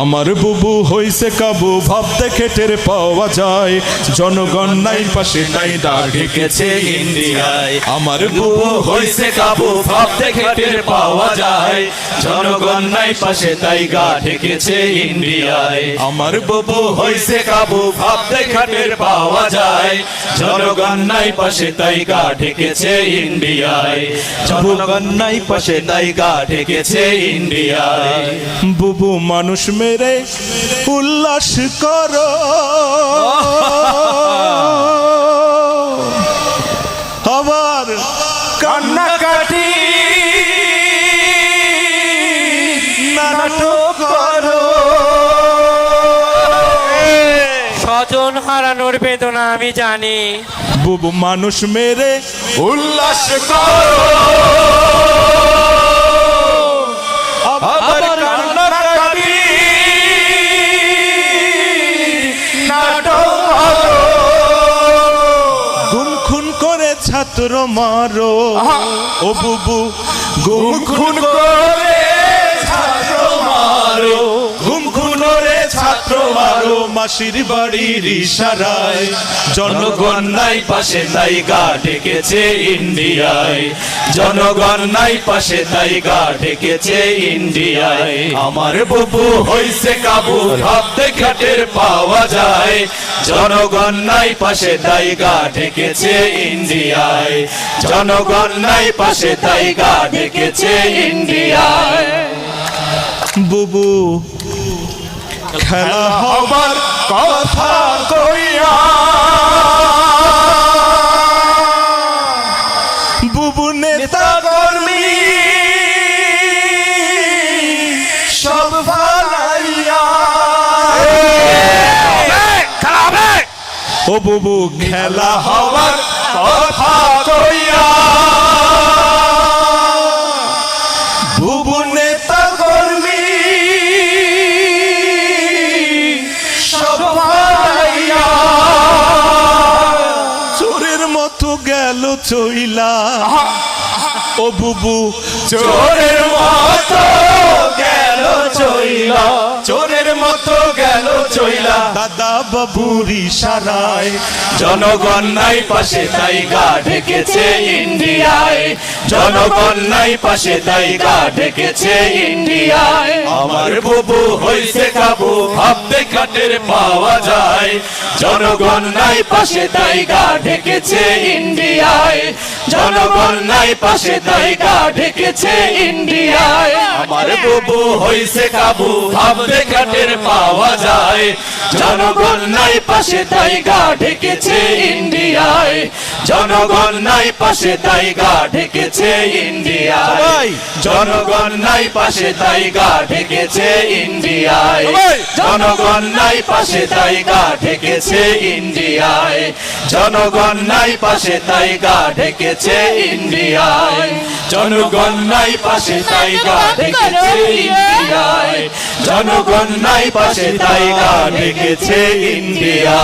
আমার বুবু হইছে কাবু ভাব দেখে টের পাওয়া যায়। জনগণ নাই পাশে নাই ডাক ঢেকেছে ইন্ডিয়ায়। আমার বুবু হইছে কাবু ভাব দেখে টের পাওয়া যায়। জনগণ নাই পাশে, তাই গা ঢেকেছে ইন্ডিয়ায়। আমার বুবু হইছে কাবু ভাব দেখে টের পাওয়া যায়। জনগণ নাই পাশে, তাই গা ঢেকেছে ইন্ডিয়ায়। জনগণ নাই পাশে, তাই গা ঢেকেছে ইন্ডিয়ায়। বুবু মানুষ মেরে উল্লাস করো। আবার কান্নাকাটি নাটক করো। স্বজন হারানোর বেদনা আমি জানি। বুবু মানুষ মেরে উল্লাস করো। মারো। ও বুবু গুম খুন করে। মারো মাসির বাড়ির ইশারায়। জনগণ নাই পাশে তাই গা ঢেকেছে ইন্ডিয়ায়। জনগণ নাই পাশে তাই গা ঢেকেছে ইন্ডিয়ায়। আমার বুবু হইছে কাবু ভাব দেখাটের পাওয়া যায়। জনগণ নাই পাশে তাই গা ঢেকেছে ইন্ডিয়ায়। জনগণ নাই পাশে তাই গা ঢেকেছে ইন্ডিয়ায়। বুবু খেলা হবার কথা কইয়া। বুবু নেতা কর্মী সব ফালাইয়া। ও বুবু খেলা হবার কথা কইয়া। গেল চইলা। ও বুবু চোরের মতো গেল চইলা। চইলা। দাদা বাবুর ইশারায় জনগণ নাই পাশে তাই গা ঢেকেছে ইন্ডিয়ায়। জনগণ নাই পাশে তাই গা ঢেকেছে ইন্ডিয়ায়। আমার বুবু হইছে কাবু ভাবতে খাটের পাওয়া যায়। জনগণ নাই পাশে তাই গা ঢেকেছে ইন্ডিয়ায়। জনগণ নাই পাশে তাই গা ঢেকেছে ইন্ডিয়ায়। আমার বুবু হইছে কাবু ভাবতে খাটের পাওয়া যায়। জনগণ নাই পাশে তাই গা ঢেকেছে ইন্ডিয়ায়। জনগণ নাই পাশে তাই গা ঢেকেছে ইন্ডিয়ায়। জনগণ নাই পাশে তাই গা ঢেকেছে ইন্ডিয়ায়। জনগণ নাই পাশে তাই গা ঢেকেছে ইন্ডিয়ায়। জনগণ নাই পাশে তাই গা ঢেকেছে ইন্ডিয়ায়। জনগণ নাই পাশে তাই গা ঢেকেছে ইন্ডিয়ায়। জনগণ নাই পাশে তাই গা ঢেকেছে ইন্ডিয়া।